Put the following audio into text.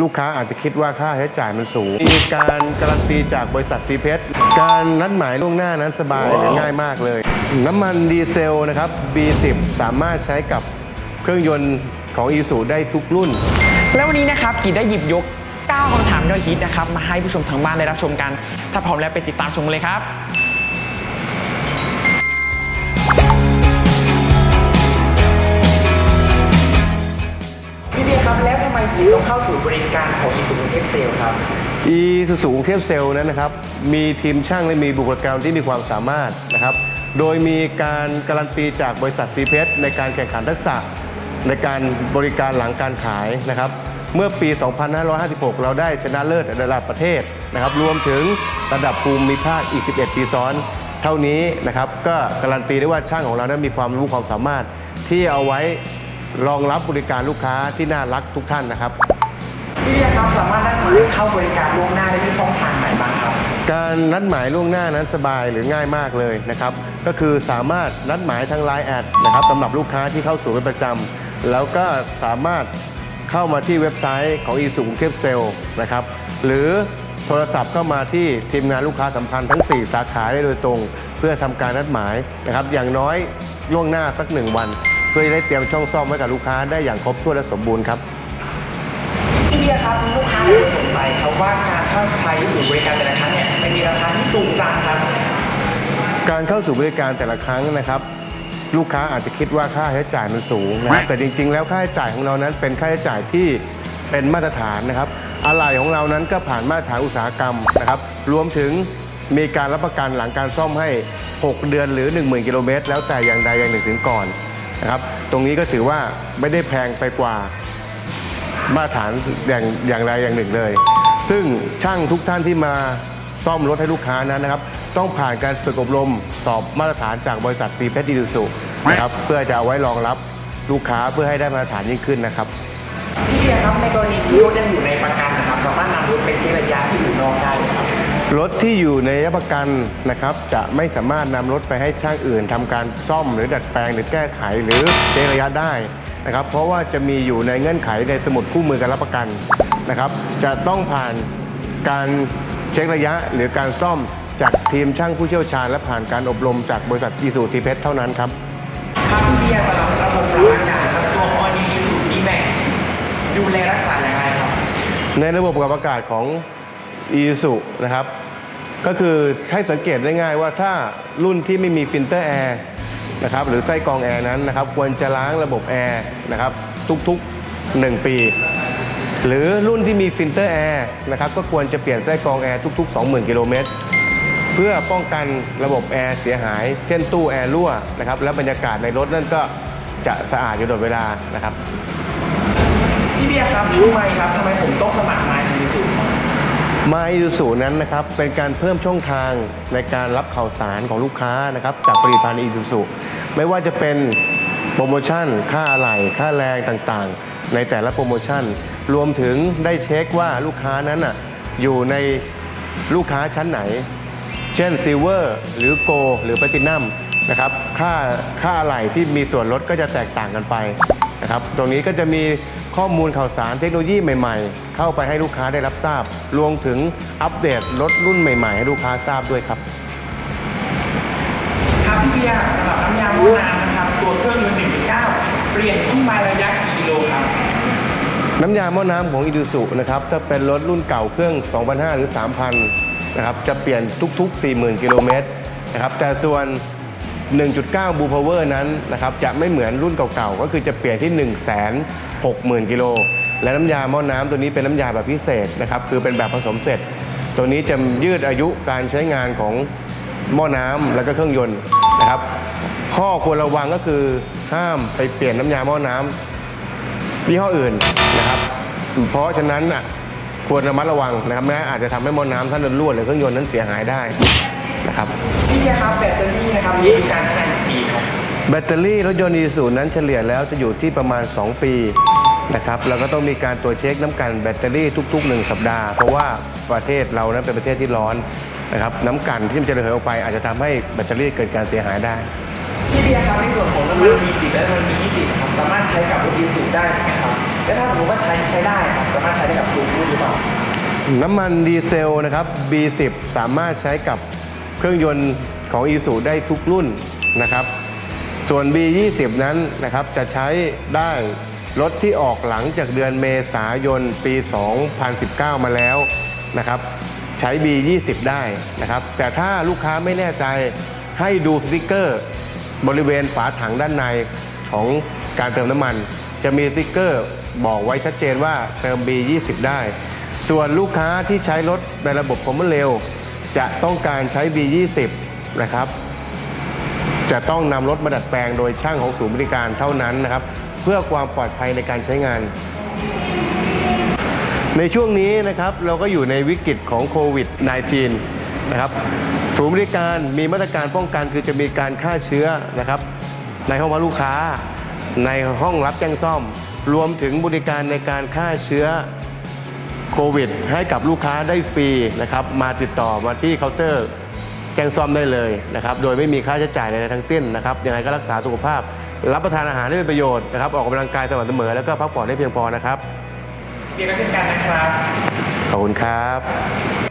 ลูกค้าอาจจะคิดว่าค่าใช้จ่ายมันสูง มีการการันตีจากบริษัททีเพชรการนัดหมายล่วงหน้านั้นสบายและง่ายมากเลย น้ำมันดีเซลนะครับ B10 สามารถใช้กับเครื่องยนต์ของอีซูได้ทุกรุ่น แล้ววันนี้นะครับกีได้หยิบยก 9คำถามยอดฮิตนะครับ มาให้ผู้ชมทางบ้านได้รับชมกัน ถ้าพร้อมแล้วไปติดตามชมกันเลยครับ เข้าสู่บริการของอีซูเอ็กเซลครับ อีซูซูงเทพเซลล์นั้นนะครับ มีทีมช่างและมีบุคลากรที่มีความสามารถนะครับ โดยมีการการันตีจากบริษัทซีเพชในการแข่งขันทักษะ ในการบริการหลังการขายนะครับ เมื่อปี 2556 เราได้ชนะเลิศระดับประเทศนะครับ รวมถึงระดับภูมิภาคอีก 11 ปีซ้อน เท่านี้นะครับ ก็การันตีได้ว่าช่างของเรานั้นมีความรู้ความสามารถที่เอาไว้รองรับบริการลูกค้าที่น่ารักทุกท่านนะครับ พี่เบียร์ครับสามารถนัดหมายเข้าบริการล่วงหน้าได้ที่ช่องทางไหนบ้างครับ การนัดหมายล่วงหน้านั้นสบายหรือง่ายมากเลยนะครับ ก็คือสามารถนัดหมายทาง Line แอดนะครับสำหรับลูกค้าที่เข้าสู่เป็นประจำแล้วก็สามารถเข้ามาที่เว็บไซต์ของ e สูงเทพเซลนะครับ หรือโทรศัพท์เข้ามาที่ทีมงานลูกค้าสัมพันธ์ทั้ง 4 สาขาได้โดยตรง เพื่อทำการนัดหมายนะครับ อย่างน้อยล่วงหน้าสักหนึ่งวัน เพื่อจะได้เตรียมช่องซ่อมไว้กับลูกค้าได้อย่างครบถ้วนและสมบูรณ์ครับ ยร์ครับมีลูกค้าหลายคนสงสัยครับว่าการเข้าใช้หรือบริการแต่ละครั้งเนี่ยมันมีราคาที่สูงจังครับ การเข้าสู่บริการแต่ละครั้งนะครับ ลูกค้าอาจจะคิดว่าค่าใช้จ่ายมันสูงนะครับแต่จริง ๆ แล้วค่าใช้จ่ายของเรานั้นเป็นค่าใช้จ่ายที่เป็นมาตรฐานนะครับอะไหล่ของเรานั้นก็ผ่านมาตรฐานอุตสาหกรรมนะครับ รวมถึงมีการรับประกันหลังการซ่อมให้ 6 เดือนหรือ 10,000 กิโลเมตรแล้วแต่อย่างใดอย่างหนึ่งถึงก่อนนะครับ ตรงนี้ก็ถือว่าไม่ได้แพงไปกว่า มาตรฐานอย่างอย่างใดอย่างหนึ่งเลย ซึ่งช่างทุกท่านที่มาซ่อมรถให้ลูกค้านั้นนะครับ ต้องผ่านการฝึกอบรมสอบมาตรฐานจากบริษัทซีเพชรดีดูสุนะครับเพื่อจะเอาไว้รองรับลูกค้าเพื่อให้ได้มาตรฐานยิ่งขึ้นนะครับ พี่เบียร์ครับในกรณีที่รถยังอยู่ในประกันนะครับสามารถนำรถไปเช็คระยะที่อยู่นอกได้ไหมครับรถที่อยู่ในระยะประกันนะครับ จะไม่สามารถนำรถไปให้ช่างอื่นทำการซ่อมหรือดัดแปลงหรือแก้ไขหรือเช็คระยะได้ นะครับ เพราะว่าจะมีอยู่ในเงื่อนไขในสมุดคู่มือการรับประกันนะครับ จะต้องผ่านการเช็คระยะหรือการซ่อมจากทีมช่างผู้เชี่ยวชาญ และผ่านการอบรมจากบริษัทอีซูทีเพชเท่านั้นครับครับพี่เบียร์สำหรับระบบรับอากาศครับตัวออดีสูดีแม็กดูแลรักษาอย่างไรครับ ในระบบปรับอากาศของ e s u นะครับ ก็คือให้สังเกตได้ง่ายว่าถ้ารุ่นที่ไม่มีฟิลเตอร์แอร์ นะครับหรือไส้กรองแอร์นั้นนะครับควรจะล้างระบบแอร์นะครับทุกๆ 1 ปี หรือรุ่นที่มีฟิลเตอร์แอร์นะครับก็ควรจะเปลี่ยนไส้กรองแอร์ทุก ๆ 20,000 กิโลเมตรเพื่อป้องกันระบบแอร์เสียหาย เช่นตู้แอร์รั่วนะครับและบรรยากาศในรถนั่นก็จะสะอาดอยู่ตลอดเวลานะครับ พี่เบียร์ครับรู้ไหมครับทำไมผมต้องสมัครมา มาอีซูนั้นนะครับเป็นการเพิ่มช่องทางในการรับข่าวสารของลูกค้านะครับจากผลิตภัณฑ์อีซูไม่ว่าจะเป็นโปรโมชั่น ค่าอะไหล่ค่าแรงต่างๆ ในแต่ละโปรโมชั่น รวมถึงได้เช็คว่าลูกค้านั้นน่ะอยู่ในลูกค้าชั้นไหน เช่นซิลเวอร์หรือโกหรือแพลตินัมนะครับค่าค่าอะไหล่ที่มีส่วนลดก็จะแตกต่างกันไปนะครับตรงนี้ก็จะมี ข้อมูลข่าวสารเทคโนโลยีใหม่ๆ เข้าไปให้ลูกค้าได้รับทราบ รวมถึงอัปเดตรถรุ่นใหม่ๆ ให้ลูกค้าทราบด้วยครับ ครับพี่เบียร์สำหรับน้ำยาหม้อน้ำนะครับ ตัวเครื่องยนต์1.9 เปลี่ยนที่มาระยะกี่กิโลครับน้ำยาหม้อน้ำของอีดูสุนะครับถ้าเป็นรถรุ่นเก่าเครื่อง 2,500 หรือ 3,000 นะครับ จะเปลี่ยนทุกๆ 40,000 กิโลเมตรนะครับ แต่ส่วน 1.9 บูพาวเวอร์นั้นนะครับจะไม่เหมือนรุ่นเก่าๆ ก็คือจะเปลี่ยนที่ 160,000 กิโล และน้ำยาหม้อน้ำตัวนี้เป็นน้ำยาแบบพิเศษนะครับคือเป็นแบบผสมเสร็จ ตัวนี้จะยืดอายุการใช้งานของหม้อน้ำแล้วก็เครื่องยนต์นะครับ ข้อควรระวังก็คือห้ามไปเปลี่ยนน้ำยาหม้อน้ำยี่ห้ออื่นนะครับ เพราะฉะนั้นน่ะควรระมัดระวังนะครับแม้อาจจะทำให้หม้อน้ำท่านรั่วหรือเครื่องยนต์นั้นเสียหายได้นะครับ ตเตอรี่นะครับมีอายุการใช้งานกี่ปีครับแบตเตอรี่รถยนต์อีซูนั้นเฉลี่ยแล้วจะอยู่ที่ประมาณ 2 ปีนะครับแล้วก็ต้องมีการตรวจเช็คน้ำกันแบตเตอรี่ทุก ๆ 1 สัปดาห์ เพราะว่าประเทศเรานั้นเป็นประเทศที่ร้อนนะครับน้ำกันที่มันจะระเหยออกไป อาจจะทำให้แบตเตอรี่เกิดการเสียหายได้ พี่เบียร์ครับในส่วนของน้ำมัน V10 และน้ำมัน V20 ครับสามารถใช้กับรถอีซูได้ไหมครับและถ้าสมมติว่าใช้ใช้ได้ครับสามารถใช้ได้กับทุกน้ำมันดีเซลนะครับ B10 สามารถใช้กับเครื่องยนต์ ของ i s u ได้ทุกรุ่นนะครับ ส่วน B20 นั้นนะครับจะใช้ได้รถที่ออกหลังจากเดือนเมษายนปี 2019 มาแล้วนะครับ ใช้ B20 ได้นะครับ แต่ถ้าลูกค้าไม่แน่ใจให้ดูสติกเกอร์ บริเวณฝาถังด้านในของการเติมน้ำมัน จะมีสติกเกอร์บอกไว้ชัดเจนว่าเติม B20 ได้ ส่วนลูกค้าที่ใช้รถในระบบคอมมอนเร็วจะต้องการใช้ B20 นะครับ จะต้องนำรถมาดัดแปลงโดยช่างของศูนย์บริการเท่านั้นนะครับ เพื่อความปลอดภัยในการใช้งาน ในช่วงนี้นะครับเราก็อยู่ในวิกฤตของโควิด -19 นะครับศูนย์บริการมีมาตรการป้องกันคือจะมีการฆ่าเชื้อนะครับ ในห้องพักลูกค้า ในห้องรับแจ้งซ่อม รวมถึงบริการในการฆ่าเชื้อโควิด ให้กับลูกค้าได้ฟรีนะครับ มาติดต่อมาที่เคาน์เตอร์ แจ้งซ่อมได้เลยนะครับ โดยไม่มีค่าใช้จ่ายใดๆทั้งสิ้นนะครับ ยังไงก็รักษาสุขภาพ รับประทานอาหารให้เป็นประโยชน์นะครับ ออกกำลังกายสม่ำเสมอ แล้วก็พักผ่อนให้เพียงพอนะครับเดียก็เช่นกันนะครับ ขอบคุณครับ